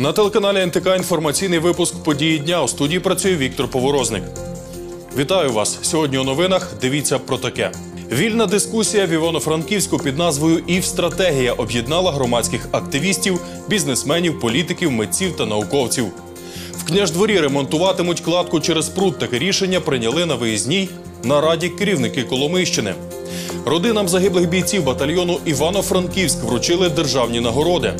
На телеканалі НТК інформаційний випуск події дня. У студії працює Віктор Поворозник. Вітаю вас сьогодні. У новинах дивіться про таке. Вільна дискусія в Івано-Франківську під назвою «Ів-стратегія» об'єднала громадських активістів, бізнесменів, політиків, митців та науковців. В княждворі ремонтуватимуть кладку через пруд. Таке рішення прийняли на виїзній нараді керівники Коломийщини. Родинам загиблих бійців батальйону Івано-Франківськ вручили державні нагороди.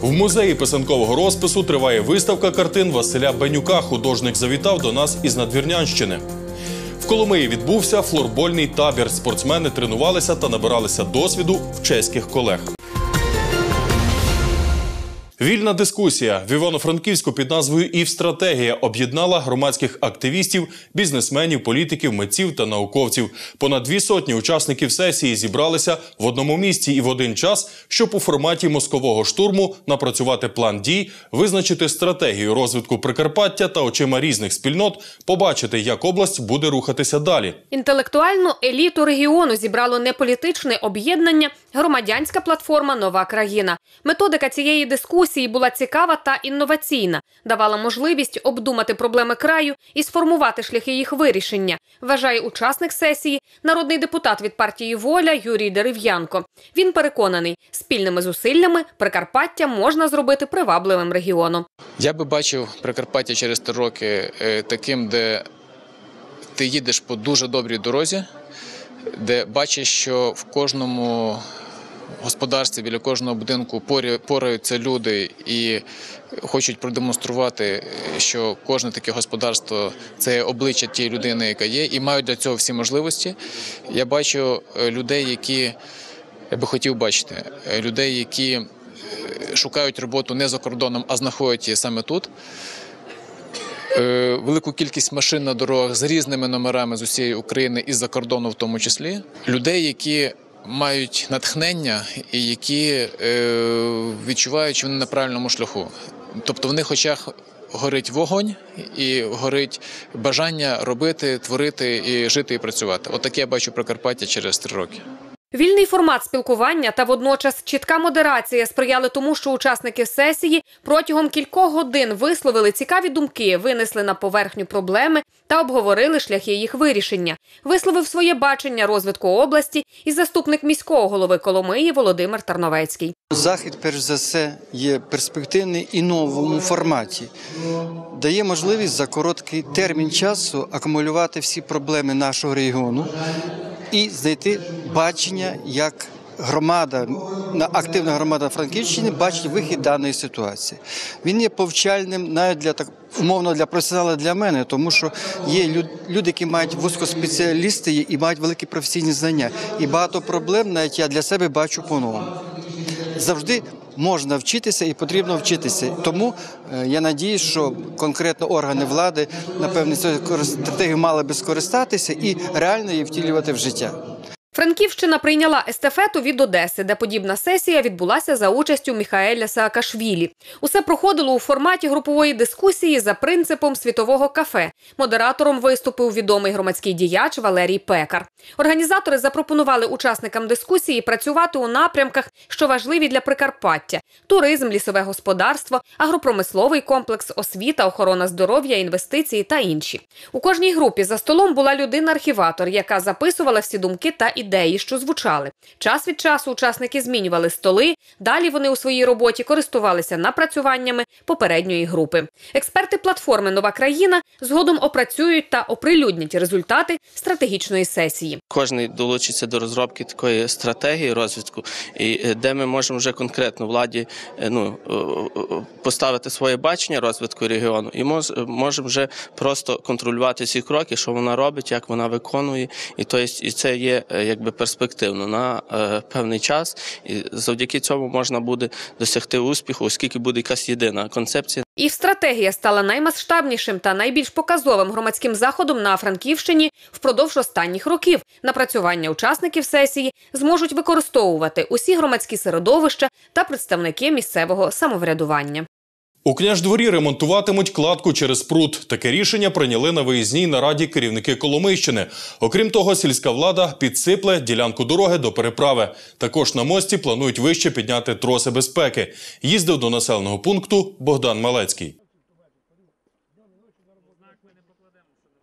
В музеї писанкового розпису триває виставка картин Василя Бенюка. Художник завітав до нас із Надвірнянщини. В Коломиї відбувся флорбольний табір. Спортсмени тренувалися та набиралися досвіду в чеських колег. Вільна дискусія в Івано-Франківську під назвою «Ів-стратегія» об'єднала громадських активістів, бізнесменів, політиків, митців та науковців. Понад дві сотні учасників сесії зібралися в одному місці і в один час, щоб у форматі мозкового штурму напрацювати план дій, визначити стратегію розвитку Прикарпаття та очима різних спільнот, побачити, як область буде рухатися далі. Інтелектуальну еліту регіону зібрало не політичне об'єднання, громадянська платформа Нова країна. Методика цієї дискусії була цікава та інноваційна, давала можливість обдумати проблеми краю і сформувати шляхи їх вирішення. Вважає учасник сесії, народний депутат від партії Воля Юрій Дерев'янко. Він переконаний, спільними зусиллями Прикарпаття можна зробити привабливим регіоном. Я би бачив Прикарпаття через три роки е, таким, де ти їдеш по дуже добрій дорозі, де бачиш, що в кожному господарстві біля кожного будинку пораються люди і хочуть продемонструвати, що кожне таке господарство це обличчя тієї людини, яка є, і мають для цього всі можливості. Я бачу е, людей, які я би хотів бачити, е, людей, які е, шукають роботу не за кордоном, а знаходять її саме тут. Велику кількість машин на дорогах з різними номерами з усієї України і за кордону, в тому числі, людей, які мають натхнення і які е, відчувають, що вони на правильному шляху. Тобто в них очах горить вогонь і горить бажання робити, творити і жити і працювати. Отаке я бачу Прикарпаття через три роки. Вільний формат спілкування та водночас чітка модерація сприяли тому, що учасники сесії протягом кількох годин висловили цікаві думки, винесли на поверхню проблеми та обговорили шляхи їх вирішення. Висловив своє бачення розвитку області і заступник міського голови Коломиї Володимир Тарновецький. Захід, перш за все, є перспективний і новому форматі. Дає можливість за короткий термін часу акумулювати всі проблеми нашого регіону і знайти бачення, як громада, на- активна громада Франківщини бачить вихід даної ситуації. Він є повчальним навіть для так умовно для професіонала для мене, тому що є люди, які мають вузькоспеціалісти і мають великі професійні знання. І багато проблем навіть я для себе бачу по-новому завжди можна вчитися і потрібно вчитися. Тому е, я надіюсь, що конкретно органи влади напевне кор- стратегією мали би скористатися і реально її втілювати в життя. Франківщина прийняла естафету від Одеси, де подібна сесія відбулася за участю Міхаеля Саакашвілі. Усе проходило у форматі групової дискусії за принципом світового кафе. Модератором виступив відомий громадський діяч Валерій Пекар. Організатори запропонували учасникам дискусії працювати у напрямках, що важливі для Прикарпаття: туризм, лісове господарство, агропромисловий комплекс, освіта, охорона здоров'я, інвестиції та інші. У кожній групі за столом була людина-архіватор, яка записувала всі думки та ідеї, що звучали. Час від часу учасники змінювали столи. Далі вони у своїй роботі користувалися напрацюваннями попередньої групи. Експерти платформи Нова країна згодом опрацюють та оприлюднять результати стратегічної сесії. Кожний долучиться до розробки такої стратегії розвитку, і е, де ми можемо вже конкретно владі е, ну, поставити своє бачення розвитку регіону, і мож- можемо вже просто контролювати ці кроки, що вона робить, як вона виконує, і то і це є е, якби перспективно на е, певний час. І завдяки цьому можна буде досягти успіху, оскільки буде якась єдина концепція. І стратегія стала наймасштабнішим та найбільш показовим громадським заходом на Франківщині впродовж останніх років. Напрацювання учасників сесії зможуть використовувати усі громадські середовища та представники місцевого самоврядування. У княждворі ремонтуватимуть кладку через пруд. Таке рішення прийняли на виїзній нараді керівники Коломийщини. Окрім того, сільська влада підсипле ділянку дороги до переправи. Також на мості планують вище підняти троси безпеки. Їздив до населеного пункту Богдан Малецький.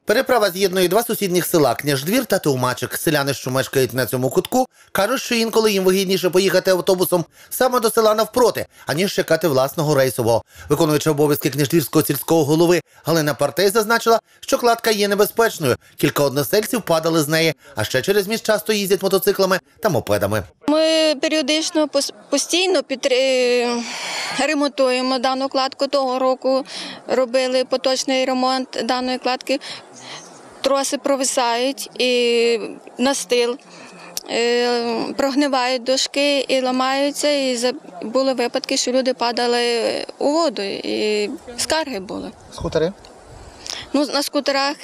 Переправа з'єднує два сусідніх села Княждвір та Товмачик. Селяни, що мешкають на цьому кутку, кажуть, що інколи їм вигідніше поїхати автобусом саме до села навпроти, аніж чекати власного рейсового. Виконуючи обов'язки княждвірського сільського голови Галина Партей зазначила, що кладка є небезпечною. Кілька односельців падали з неї, а ще через міст часто їздять мотоциклами та мопедами. Ми періодично постійно підтри- ремонтуємо дану кладку. Того року робили поточний ремонт даної кладки. Троси провисають і настил. е, Прогнивають дошки і ламаються, і були випадки, що люди падали у воду, і скарги були. Скутери. Ну, на скутерах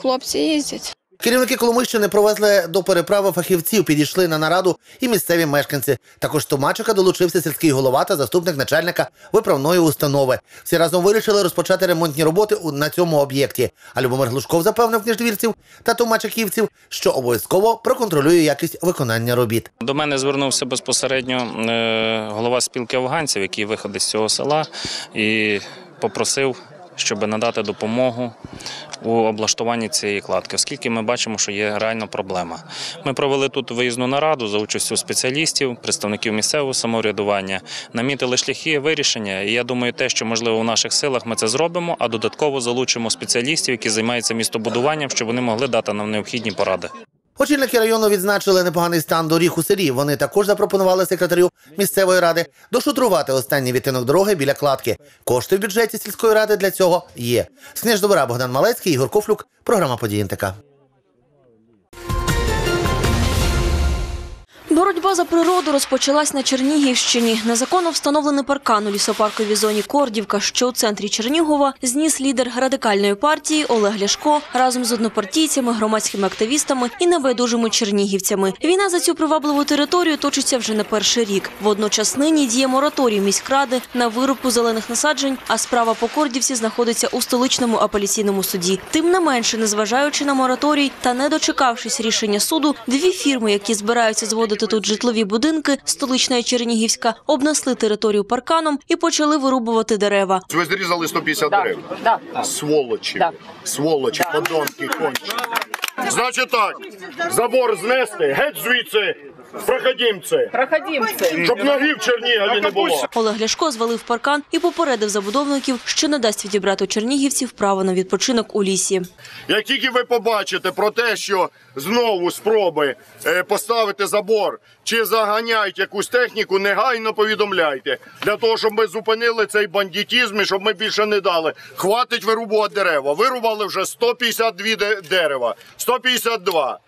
хлопці їздять. Керівники Коломийщини провезли до переправи фахівців, підійшли на нараду і місцеві мешканці. Також до Мачика долучився сільський голова та заступник начальника виправної установи. Всі разом вирішили розпочати ремонтні роботи на цьому об'єкті. А Любомир Глушков запевнив княждвірців та томачиківців, що обов'язково проконтролює якість виконання робіт. До мене звернувся безпосередньо е, голова спілки афганців, який виходить з цього села, і попросив, щоб надати допомогу у облаштуванні цієї кладки, оскільки ми бачимо, що є реально проблема. Ми провели тут виїзну нараду за участю спеціалістів, представників місцевого самоврядування, намітили шляхи вирішення. І я думаю, те, що можливо у наших силах ми це зробимо, а додатково залучимо спеціалістів, які займаються містобудуванням, щоб вони могли дати нам необхідні поради. Очільники району відзначили непоганий стан доріг у селі. Вони також запропонували секретарю місцевої ради дошутрувати останній відтинок дороги біля кладки. Кошти в бюджеті сільської ради для цього є. Снеж добра, Богдан Малецький, Ігор Кофлюк, програма «Події НТК». Боротьба за природу розпочалась на Чернігівщині. Незаконно встановлений паркан у лісопарковій зоні Кордівка, що у центрі Чернігова, зніс лідер радикальної партії Олег Ляшко разом з однопартійцями, громадськими активістами і небайдужими чернігівцями. Війна за цю привабливу територію точиться вже не перший рік. Водночас нині діє мораторій міськради на вирубку зелених насаджень, а справа по Кордівці знаходиться у столичному апеляційному суді. Тим не менше, незважаючи на мораторій та не дочекавшись рішення суду, дві фірми, які збираються зводити тут житлові будинки, столична і Чернігівська, обнесли територію парканом і почали вирубувати дерева. Ви зрізали 150 дерев. Сволочі. Сволочі, подонки, кончі. Значить так, забор знести, геть звідси, проходімці. Проходімці. Щоб ноги в Чернігові не було. Олег Ляшко звалив паркан і попередив забудовників, що не дасть відібрати у чернігівців право на відпочинок у лісі. Як тільки ви побачите про те, що знову спроби е, поставити забор чи заганяють якусь техніку, негайно повідомляйте. Для того, щоб ми зупинили цей бандитізм і щоб ми більше не дали. Хватить вирубувати дерева. Вирубали вже 152 де- дерева. 152.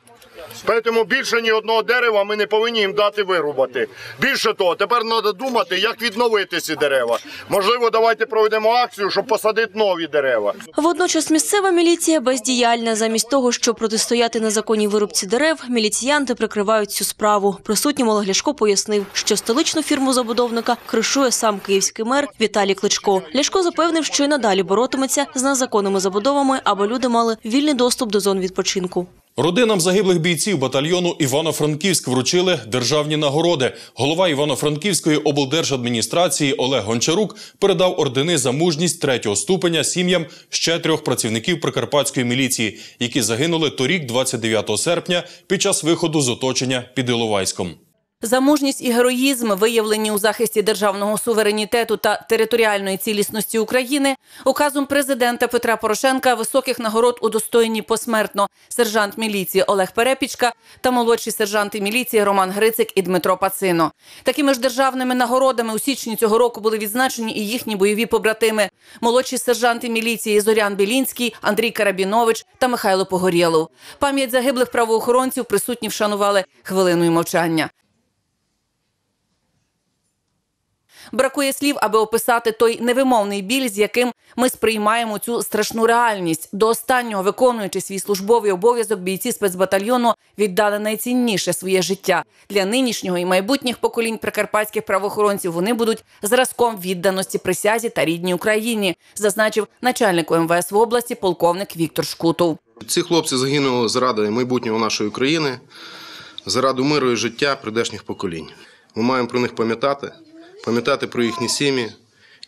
Тому більше ні одного дерева ми не повинні їм дати вирубати. Більше того, тепер треба думати, як відновити ці дерева. Можливо, давайте проведемо акцію, щоб посадити нові дерева. Водночас місцева міліція бездіяльна. Замість того, щоб протистояти незаконній вирубці дерев, міліціянти прикривають цю справу. Присутнім Олег Ляшко пояснив, що столичну фірму забудовника кришує сам київський мер Віталій Кличко. Ляшко запевнив, що й надалі боротиметься з незаконними забудовами, аби люди мали вільний доступ до зон відпочинку. Родинам загиблих бійців батальйону Івано-Франківськ вручили державні нагороди. Голова Івано-Франківської облдержадміністрації Олег Гончарук передав ордени за мужність третього ступеня сім'ям ще трьох працівників прикарпатської міліції, які загинули торік, 29 серпня, під час виходу з оточення під Іловайськом. За мужність і героїзм, виявлені у захисті державного суверенітету та територіальної цілісності України, указом президента Петра Порошенка високих нагород удостоєні посмертно сержант міліції Олег Перепічка та молодші сержанти міліції Роман Грицик і Дмитро Пацино. Такими ж державними нагородами у січні цього року були відзначені і їхні бойові побратими молодші сержанти міліції Зорян Білінський, Андрій Карабінович та Михайло Погорєлов. Пам'ять загиблих правоохоронців присутні вшанували хвилиною мовчання. Бракує слів, аби описати той невимовний біль, з яким Ми сприймаємо цю страшну реальність. До останнього виконуючи свій службовий обов'язок, бійці спецбатальйону віддали найцінніше своє життя для нинішнього і майбутніх поколінь прикарпатських правоохоронців. Вони будуть зразком відданості присязі та рідній Україні, зазначив начальник МВС в області полковник Віктор Шкутов. Ці хлопці загинули заради майбутнього нашої країни, заради миру і життя прийдешніх поколінь. Ми маємо про них пам'ятати, пам'ятати про їхні сім'ї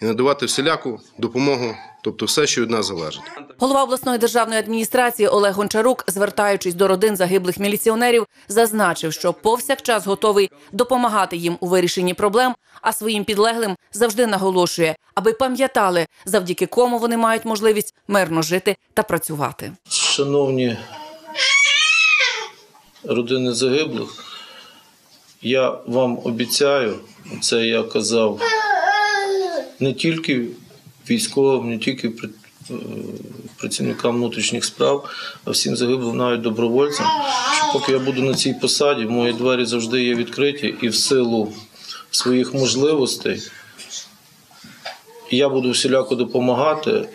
і надавати всіляку допомогу, тобто все, що від нас залежить. Голова обласної державної адміністрації Олег Гончарук, звертаючись до родин загиблих міліціонерів, зазначив, що повсякчас готовий допомагати їм у вирішенні проблем, а своїм підлеглим завжди наголошує, аби пам'ятали, завдяки кому вони мають можливість мирно жити та працювати. Шановні родини загиблих, я вам обіцяю, це я казав не тільки військовим, не тільки е, працівникам внутрішніх справ, а всім загиблим, навіть добровольцям, що поки я буду на цій посаді, мої двері завжди є відкриті і в силу своїх можливостей я буду всіляко допомагати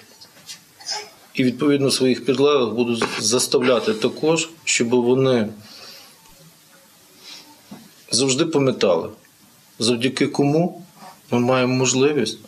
і відповідно своїх підлеглих буду заставляти також, щоб вони завжди пам'ятали, завдяки кому ми маємо можливість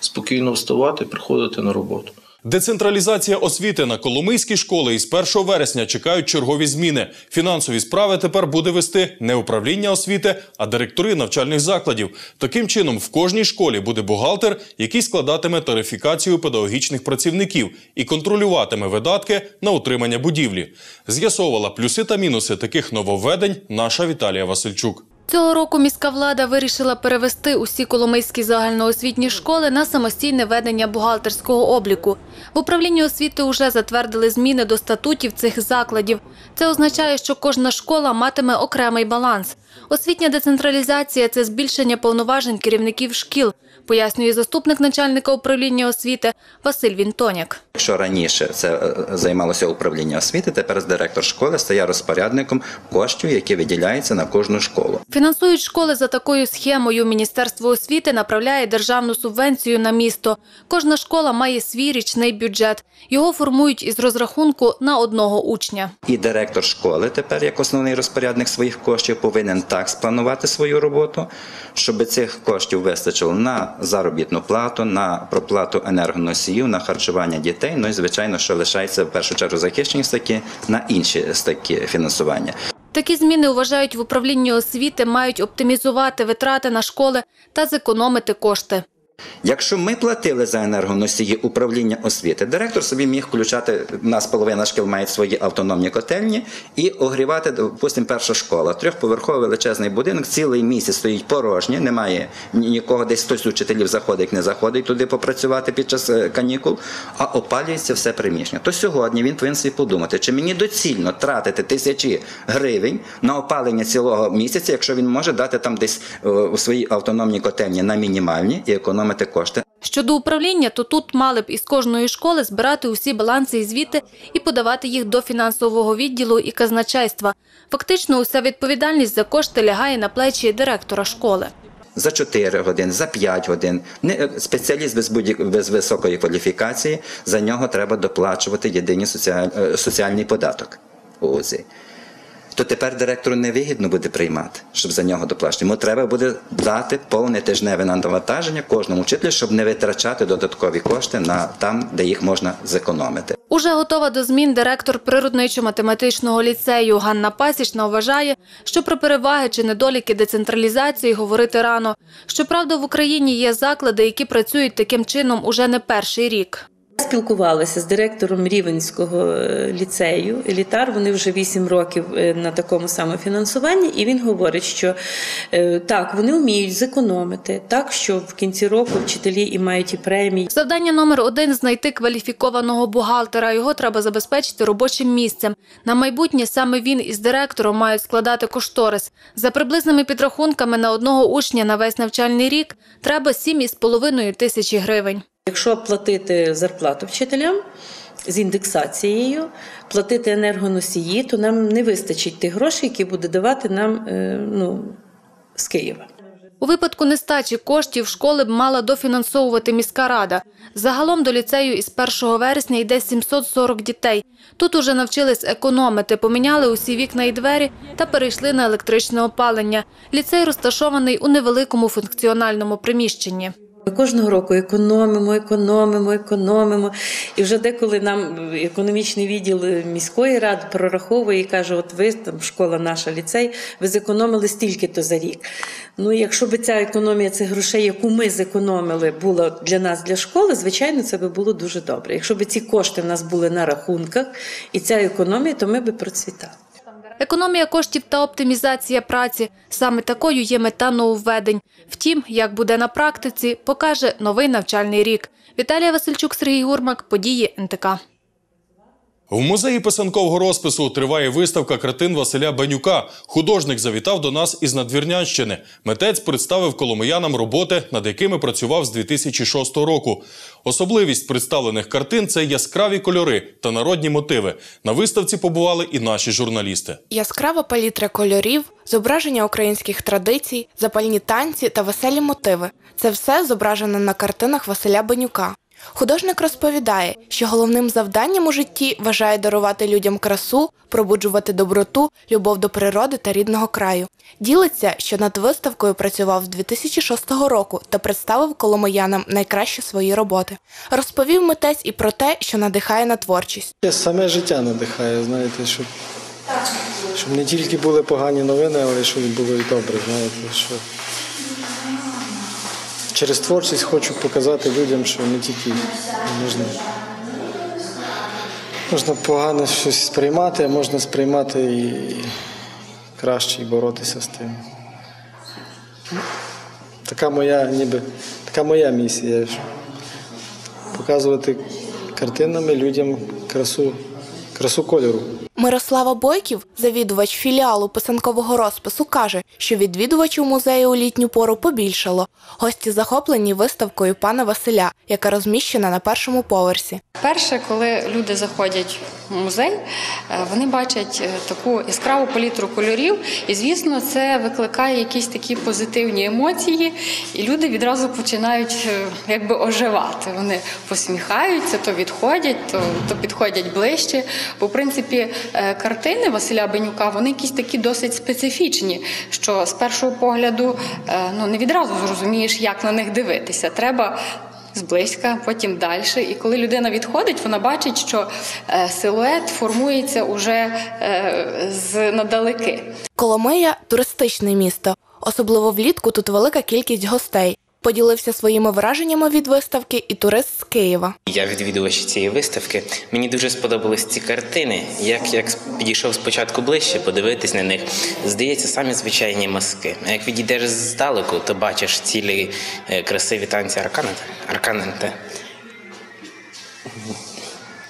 спокійно вставати приходити на роботу. Децентралізація освіти на Коломийській школи із 1 вересня чекають чергові зміни. Фінансові справи тепер буде вести не управління освіти, а директори навчальних закладів. Таким чином, в кожній школі буде бухгалтер, який складатиме тарифікацію педагогічних працівників і контролюватиме видатки на утримання будівлі. З'ясовувала плюси та мінуси таких нововведень наша Віталія Васильчук. Цього року міська влада вирішила перевести усі коломийські загальноосвітні школи на самостійне ведення бухгалтерського обліку. В управлінні освіти вже затвердили зміни до статутів цих закладів. Це означає, що кожна школа матиме окремий баланс. Освітня децентралізація це збільшення повноважень керівників шкіл, пояснює заступник начальника управління освіти Василь Вінтоняк. Якщо раніше це е, займалося управління освіти, тепер директор школи стає розпорядником коштів, які виділяються на кожну школу. Фінансують школи за такою схемою. Міністерство освіти направляє державну субвенцію на місто. Кожна школа має свій річний бюджет. Його формують із розрахунку на одного учня. І директор школи тепер, як основний розпорядник своїх коштів, повинен так спланувати свою роботу, щоб цих коштів вистачило на заробітну плату, на проплату енергоносіїв, на харчування дітей. Ну і звичайно, що лишається в першу чергу захищені статті на інші статті фінансування. Такі зміни вважають в управлінні освіти, мають оптимізувати витрати на школи та зекономити кошти. Якщо ми платили за енергоносії управління освіти, директор собі міг включати у нас половина шкіл мають свої автономні котельні і огрівати, допустимо, перша школа. Трьохповерховий величезний будинок, цілий місяць стоїть порожній, немає нікого, десь хтось з учителів заходить, не заходить туди попрацювати під час е, канікул, а опалюється все приміщення. То сьогодні він повинен собі подумати, чи мені доцільно тратити тисячі гривень на опалення цілого місяця, якщо він може дати там десь е, у своїй автономній котельні на мінімальні і економити кошти. Щодо управління, то тут мали б із кожної школи збирати усі баланси і звіти і подавати їх до фінансового відділу і казначейства. Фактично, уся відповідальність за кошти лягає на плечі директора школи. за 4 години, за 5 годин. Е, спеціаліст без, будь без високої кваліфікації, за нього треба доплачувати єдиний е, соціальний податок у УЗІ. То тепер директору невигідно буде приймати, щоб за нього доплачувати. Йому треба буде дати повне тижневе навантаження кожному вчителю, щоб не витрачати додаткові кошти на там, де їх можна зекономити. Уже готова до змін директор природничо-математичного ліцею Ганна Пасічна вважає, що про переваги чи недоліки децентралізації говорити рано. Щоправда, в Україні є заклади, які працюють таким чином уже не перший рік. Спілкувалася з директором Рівенського е, ліцею елітар. Вони вже 8 років е, на такому самофінансуванні, і він говорить, що е, так, вони вміють зекономити, так що в кінці року вчителі і мають і премії. Завдання номер один знайти кваліфікованого бухгалтера. Його треба забезпечити робочим місцем. На майбутнє саме він із директором мають складати кошторис. За приблизними підрахунками на одного учня на весь навчальний рік треба 7,5 тисячі гривень. Якщо платити зарплату вчителям з індексацією, платити енергоносії, то нам не вистачить тих грошей, які буде давати нам е, ну, з Києва. У випадку нестачі коштів школи б мала дофінансовувати міська рада. Загалом до ліцею із 1 вересня йде 740 дітей. Тут уже навчились економити, поміняли усі вікна і двері та перейшли на електричне опалення. Ліцей розташований у невеликому функціональному приміщенні. Ми кожного року економимо, економимо, економимо. І вже деколи нам економічний відділ міської ради прораховує і каже: от ви там школа наша ліцей, ви зекономили стільки-то за рік. Ну, якщо б ця економія цих грошей, яку ми зекономили, була для нас для школи, звичайно, це би було дуже добре. Якщо б ці кошти в нас були на рахунках і ця економія, то ми би процвітали. Економія коштів та оптимізація праці – саме такою є мета нововведень. Втім, як буде на практиці, покаже новий навчальний рік. Віталія Васильчук, Сергій Гурмак, події НТК. В музеї писанкового розпису триває виставка картин Василя Бенюка. Художник завітав до нас із Надвірнянщини. Митець представив коломиянам роботи, над якими працював з 2006 року. Особливість представлених картин це яскраві кольори та народні мотиви. На виставці побували і наші журналісти. Яскрава палітра кольорів, зображення українських традицій, запальні танці та веселі мотиви це все зображено на картинах Василя Бенюка. Художник розповідає, що головним завданням у житті вважає дарувати людям красу, пробуджувати доброту, любов до природи та рідного краю. Ділиться, що над виставкою працював з 2006 року та представив коломиянам найкращі свої роботи. Розповів митець і про те, що надихає на творчість. Саме життя надихає, знаєте, щоб, щоб не тільки були погані новини, але щоб було і добре. Знаєте, що через творчість хочу показати людям, що не тільки можна, можна погано щось сприймати, а можна сприймати і краще і боротися з тим. Така моя, ніби, така моя місія. Показувати картинами людям красу, красу кольору. Мирослава Бойків, завідувач філіалу писанкового розпису, каже, що відвідувачів музею у літню пору побільшало. Гості захоплені виставкою пана Василя, яка розміщена на першому поверсі. Перше, коли люди заходять в музей, е, вони бачать е, таку яскраву палітру кольорів, і звісно, це викликає якісь такі позитивні емоції, і люди відразу починають е, якби оживати. Вони посміхаються, то відходять, то, то підходять ближче. Бо, в принципі, картини Василя Бенюка вони якісь такі досить специфічні, що з першого погляду е, ну, не відразу зрозумієш, як на них дивитися. Треба зблизька, потім далі. І коли людина відходить, вона бачить, що е, силует формується уже е, з надалеки. Коломия туристичне місто. Особливо влітку тут велика кількість гостей. Поділився своїми враженнями від виставки і турист з Києва. Я відвідувач цієї виставки. Мені дуже сподобались ці картини. Як як підійшов спочатку ближче, подивитись на них, здається, самі звичайні маски. А як відійдеш здалеку, то бачиш цілі е, красиві танці арканента. Арканенте.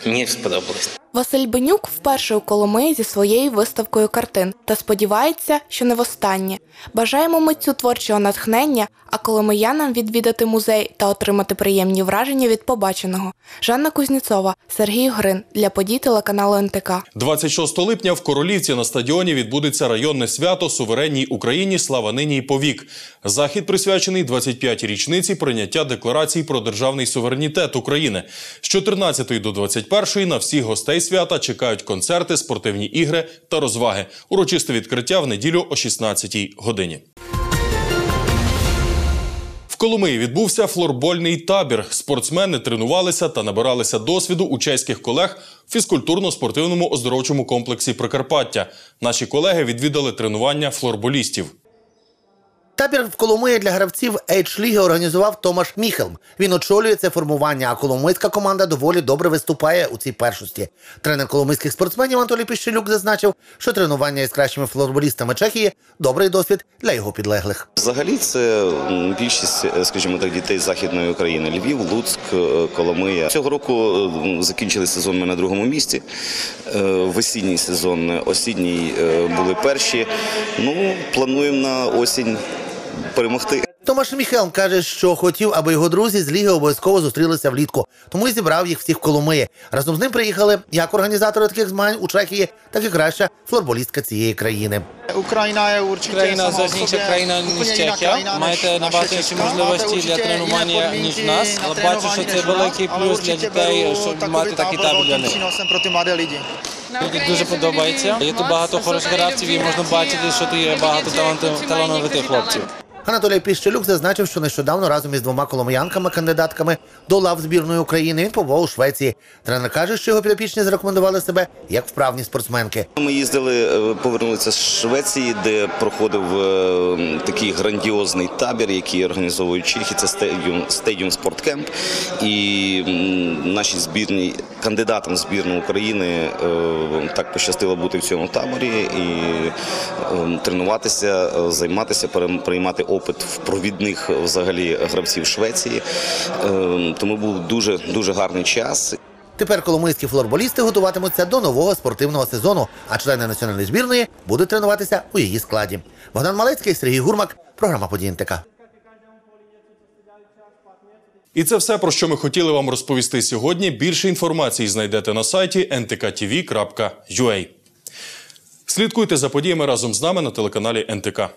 Мені сподобалось. Василь Бенюк вперше у Коломиї зі своєю виставкою картин та сподівається, що не востаннє. Бажаємо митцю творчого натхнення, а коломиянам відвідати музей та отримати приємні враження від побаченого. Жанна Кузніцова, Сергій Грин для подій телеканалу НТК. 26 липня в Королівці на стадіоні відбудеться районне свято суверенній Україні Слава нині і повік. Захід присвячений 25-й річниці прийняття декларації про державний суверенітет України. З 14 до 21 на всіх гостей свята чекають концерти, спортивні ігри та розваги. Урочисте відкриття в неділю о 16-й годині. В Коломиї відбувся флорбольний табір. Спортсмени тренувалися та набиралися досвіду у чеських колег в фізкультурно-спортивному оздоровчому комплексі Прикарпаття. Наші колеги відвідали тренування флорболістів. Табір в Коломиї для гравців Ейдж-ліги організував Томаш Міхелм. Він очолює це формування, а коломийська команда доволі добре виступає у цій першості. Тренер коломийських спортсменів Анатолій Піщелюк зазначив, що тренування із кращими флорболістами Чехії добрий досвід для його підлеглих. Взагалі, це більшість, е, скажімо так, дітей з західної України: Львів, Луцьк, е, Коломия. Цього року е, закінчили сезон ми на другому місці. Весінній сезон, осінній були перші. Ну, плануємо на осінь перемогти. Томаш Міхел каже, що хотів, аби його друзі з ліги обов'язково зустрілися влітку, тому і зібрав їх всіх в Коломиї. Разом з ним приїхали як організатори таких змагань у Чехії, так і краща флорболістка цієї країни. Україна є určitě Україна зовсім інша країна, ніж Чехія. Маєте набагато інші можливості для тренування, ніж podmínky нас. Але бачу, що це великий плюс для дітей, щоб мати такий табір для них. Мені дуже подобається. Є тут багато хороших гравців і можна бачити, що тут є багато талановитих хлопців. Анатолій Піщелюк зазначив, що нещодавно разом із двома коломиянками, кандидатками до лав збірної України, він побував у Швеції. Тренер каже, що його підопічні зарекомендували себе як вправні спортсменки. Ми їздили, е, повернулися з Швеції, де проходив е, такий грандіозний табір, який організовують чехи. Це стадіум, стадіум спорткемп. І м, нашій збірній кандидатам в збірну України е, так пощастило бути в цьому таборі і тренуватися, займатися, приймати опит в провідних взагалі гравців Швеції. Е, Тому був дуже дуже гарний час. Тепер коломийські флорболісти готуватимуться до нового спортивного сезону, а члени національної збірної будуть тренуватися у її складі. Богдан Малецький, Сергій Гурмак, програма «Події НТК». І це все, про що ми хотіли вам розповісти сьогодні. Більше інформації знайдете на сайті ntkTV.ua. Слідкуйте за подіями разом з нами на телеканалі НТК.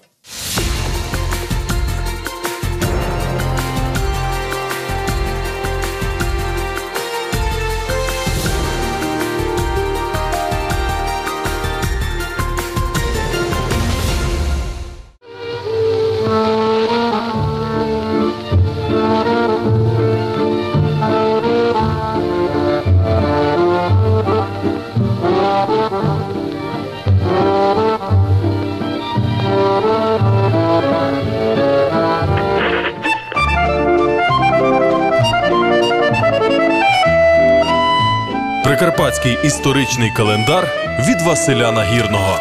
Прикарпатський історичний календар від Василя Нагірного.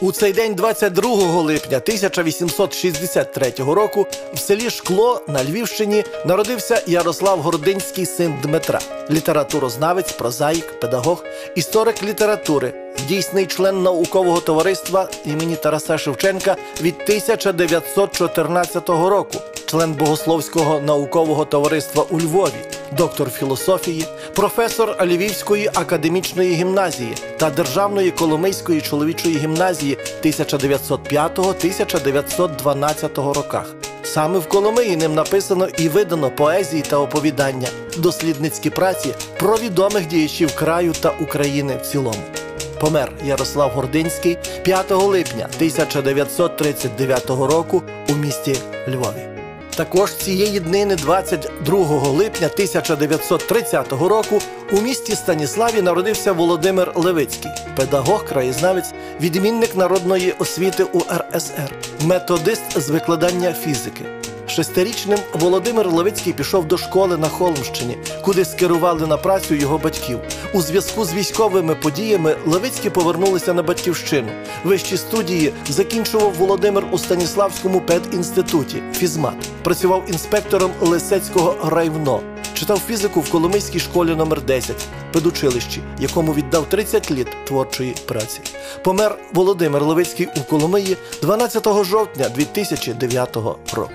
У цей день, 22 липня 1863 року, в селі Шкло на Львівщині народився Ярослав Гординський, син Дмитра, літературознавець, прозаїк, педагог, історик літератури, дійсний член наукового товариства імені Тараса Шевченка від 1914 року, член Богословського наукового товариства у Львові, доктор філософії, професор Львівської академічної гімназії та Державної Коломийської чоловічої гімназії 1905-1912 роках. Саме в Коломиї ним написано і видано поезії та оповідання, дослідницькі праці про відомих діячів краю та України в цілому. Помер Ярослав Гординський 5 липня 1939 року у місті Львові. Також цієї днини, 22 липня 1930 року, у місті Станіславі народився Володимир Левицький, педагог, краєзнавець, відмінник народної освіти у РСР, методист з викладання фізики. Шестирічним Володимир Левицький пішов до школи на Холмщині, куди скерували на працю його батьків. У зв'язку з військовими подіями Левицькі повернулися на батьківщину. Вищі студії закінчував Володимир у Станіславському педінституті фізмат. Працював інспектором Лисецького райвно. Читав фізику в Коломийській школі номер 10 педучилищі, якому віддав 30 літ творчої праці. Помер Володимир Левицький у Коломиї 12 жовтня 2009 року.